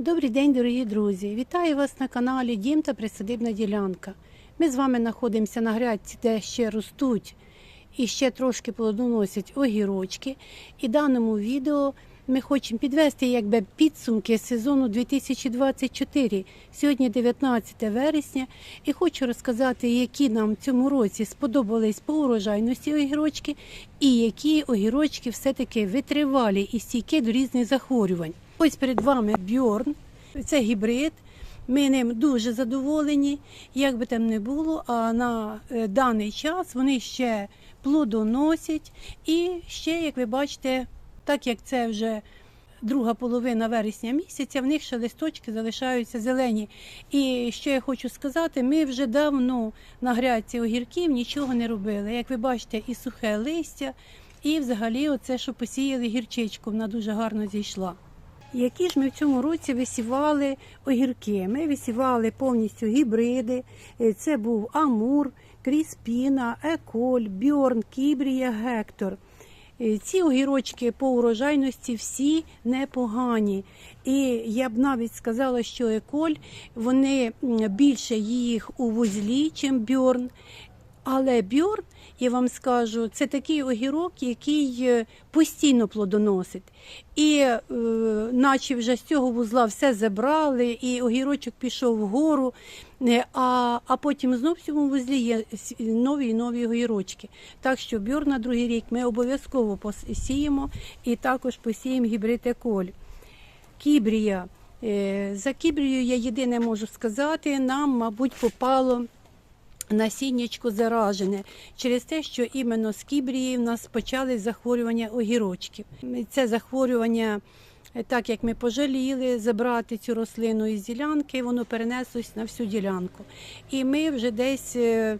Добрий день, дорогі друзі! Вітаю вас на каналі Дім та Присадибна ділянка. Ми з вами знаходимося на грядці, де ще ростуть і ще трошки плодоносять огірочки. І в даному відео ми хочемо підвести якби підсумки сезону 2024. Сьогодні 19 вересня, і хочу розказати, які нам в цьому році сподобались по урожайності огірочки, і які огірочки все-таки витривалі і стійкі до різних захворювань. Ось перед вами Бьорн. Це гібрид. Ми ним дуже задоволені, як би там не було. А на е, даний час вони ще плодоносять. І ще, як ви бачите, так як це вже друга половина вересня місяця, в них ще листочки залишаються зелені. І що я хочу сказати, ми вже давно на грядці огірків нічого не робили. Як ви бачите, і сухе листя, і взагалі оце, що посіяли гірчичку, вона дуже гарно зійшла. Які ж ми в цьому році висівали огірки? Ми висівали повністю гібриди. Е, Це був Амур, Кріспіна, Еколь, Бьорн, Кібрія, Гектор. Е, Ці огірочки по урожайності всі непогані. І я б навіть сказала, що еколь вони більше їх у вузлі, чим бьорн. Але бьорн, я вам скажу, це такий огірок, який е, постійно плодоносить. І е, наче вже з цього вузла все забрали, і огірочок пішов вгору, е, а, а потім знов в цьому вузлі є нові і нові огірочки. Так що бьорн на другий рік ми обов'язково посіємо і також посіємо гібрид еколь. Кібрія. Е, За кібрію я єдине можу сказати, нам, мабуть, попало насіннячко заражене через те, що іменно з кібрії в нас почали захворювання огірочків. Це захворювання, е, так як ми пожаліли забрати цю рослину із ділянки, воно перенеслось на всю ділянку. І ми вже десь. е,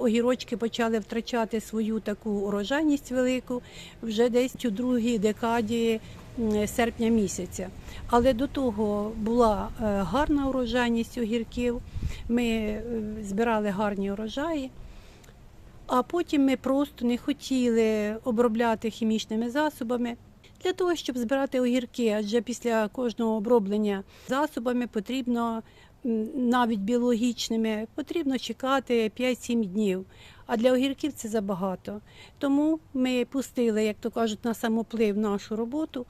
Огірочки почали втрачати свою таку урожайність велику вже десь у другій декаді серпня місяця. Але до того була е, гарна урожайність огірків. Ми е, збирали гарні урожаї, а потім ми просто не хотіли обробляти хімічними засобами. Для того, щоб збирати огірки, адже після кожного оброблення засобами потрібно навіть біологічними, потрібно чекати 5-7 днів. А для огірків це забагато. Тому ми пустили, як то кажуть, на самоплив нашу роботу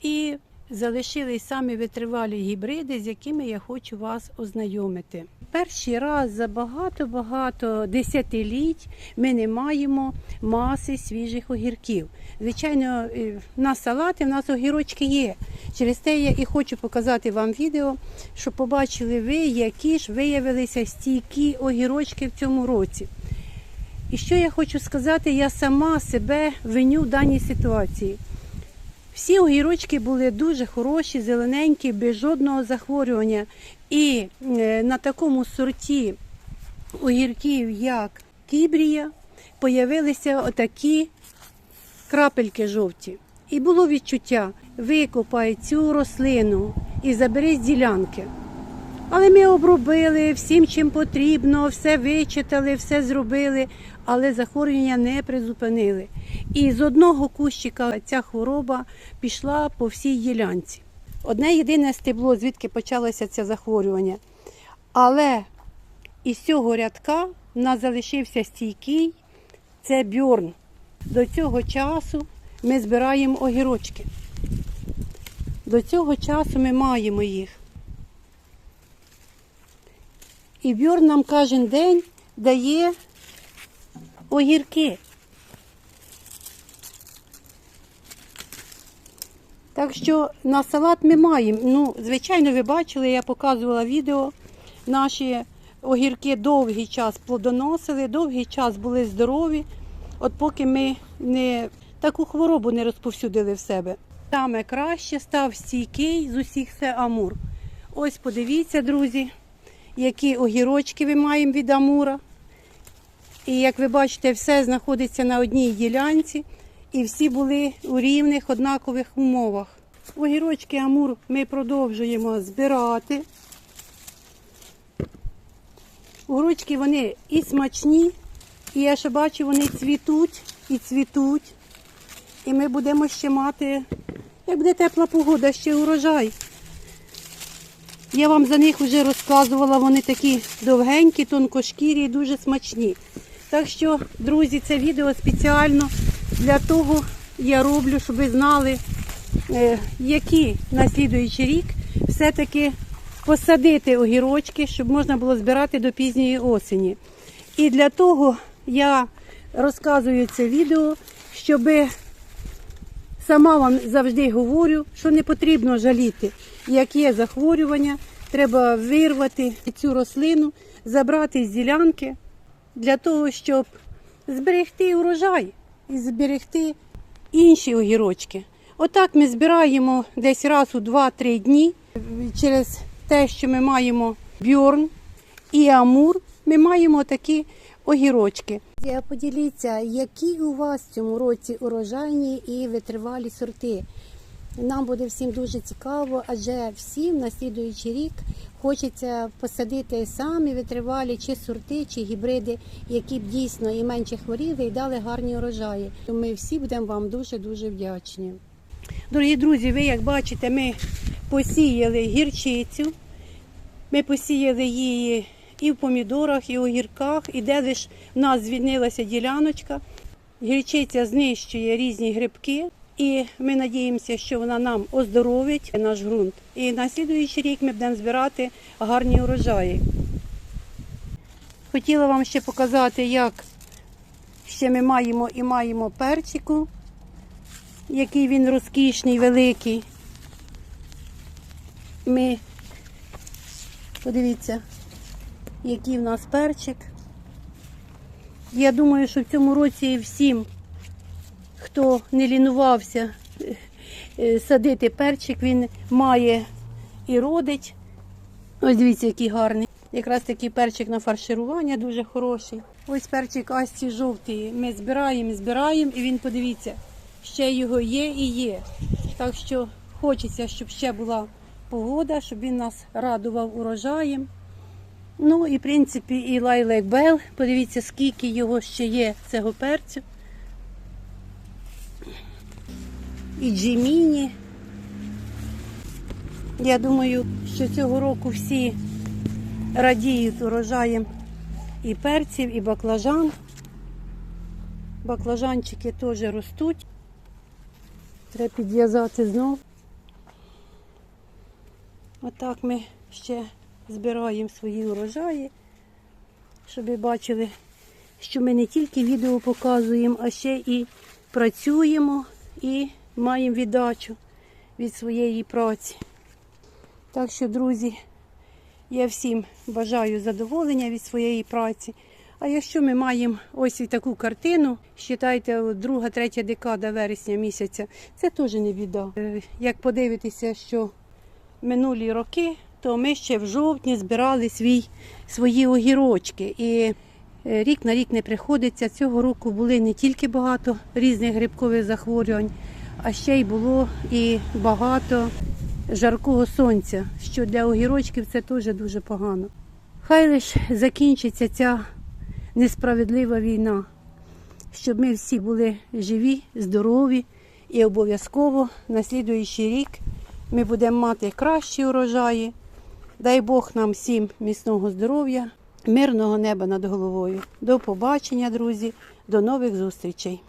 і залишили самі витривалі гібриди, з якими я хочу вас ознайомити. Перший раз за багато-багато десятиліть ми не маємо маси свіжих огірків. Звичайно, е, на салати в нас огірочки є. Через те я і хочу показати вам відео, щоб побачили ви, які ж виявилися стійкі огірочки в цьому році. І що я хочу сказати, я сама себе виню в даній ситуації. Всі огірочки були дуже хороші, зелененькі, без жодного захворювання. І е, на такому сорті огірків, як кібрія, появилися отакі крапельки жовті. І було відчуття, викопай цю рослину і забери з ділянки. Але ми обробили всім, чим потрібно, все вичитали, все зробили, але захворювання не призупинили. І з одного кущика ця хвороба пішла по всій ділянці. Одне єдине стебло, звідки почалося це захворювання. Але із цього рядка в нас залишився стійкий це бьорн. До цього часу ми збираємо огірочки. До цього часу ми маємо їх. І бьорн нам кожен день дає огірки. Так що на салат ми маємо. Ну, звичайно, ви бачили, я показувала відео. Наші огірки довгий час плодоносили, довгий час були здорові. От поки ми не таку хворобу не розповсюдили в себе. Саме краще став стійкий з усіх це амур. Ось подивіться, друзі, які огірочки ми маємо від амура. І як ви бачите, все знаходиться на одній ділянці, і всі були у рівних однакових умовах. Огірочки Амур ми продовжуємо збирати. Огірочки вони і смачні, і я ще бачу, вони цвітуть і цвітуть. І ми будемо ще мати, як буде тепла погода, ще урожай. Я вам за них вже розказувала, вони такі довгенькі, тонкошкірі і дуже смачні. Так що, друзі, це відео спеціально для того я роблю, щоб ви знали, е, які на слідуючий рік все-таки посадити огірочки, щоб можна було збирати до пізньої осені. І для того я розказую це відео, щоб сама вам завжди говорю, що не потрібно жаліти. Як є захворювання, треба вирвати цю рослину, забрати з ділянки для того, щоб зберегти урожай і зберегти інші огірочки. Отак ми збираємо десь раз у 2-3 дні через те, що ми маємо бьорн і амур, ми маємо такі огірочки. Поділіться, які у вас в цьому році урожайні і витривалі сорти. Нам буде всім дуже цікаво, адже всім на слідуючий рік хочеться посадити самі витривалі чи сорти, чи гібриди, які б дійсно і менше хворіли і дали гарні урожаї. Ми всі будемо вам дуже дуже вдячні. Дорогі друзі, ви як бачите, ми посіяли гірчицю. Ми посіяли її і в помідорах, і в огірках, і де лиш в нас звільнилася діляночка. Гірчиця знищує різні грибки, і ми надіємося, що вона нам оздоровить наш ґрунт. І на слідуючий рік ми будемо збирати гарні урожаї. Хотіла вам ще показати, як ще ми маємо і маємо перчику, який він розкішний, великий. Ми Подивіться, який в нас перчик. Я думаю, що в цьому році всім, хто не лінувався е, садити перчик, він має і родить. Ось дивіться, який гарний. Якраз такий перчик на фарширування дуже хороший. Ось перчик Асті жовтий. Ми збираємо, збираємо, і він, подивіться, ще його є і є. Так що хочеться, щоб ще була погода, щоб він нас радував урожаєм. Ну і в принципі і лайлек Бел. Подивіться, скільки його ще є цього перцю. І Джиміні. Я думаю, що цього року всі радіють урожаєм і перців, і баклажан. Баклажанчики теж ростуть. Треба підв'язати знов. Отак ми ще збираємо свої урожаї, щоб ви бачили, що ми не тільки відео показуємо, а ще і працюємо і маємо віддачу від своєї праці. Так що, друзі, я всім бажаю задоволення від своєї праці. А якщо ми маємо ось і таку картину, вважайте, друга-третя декада вересня місяця, це теж не біда. Е, Як подивитися, що минулі роки, то ми ще в жовтні збирали свій, свої огірочки. І е, рік на рік не приходиться. Цього року були не тільки багато різних грибкових захворювань, а ще й було і багато жаркого сонця, що для огірочків це теж дуже погано. Хай лиш закінчиться ця несправедлива війна, щоб ми всі були живі, здорові і обов'язково на слідуючий рік ми будемо мати кращі урожаї. Дай Бог нам всім міцного здоров'я, мирного неба над головою. До побачення, друзі, до нових зустрічей.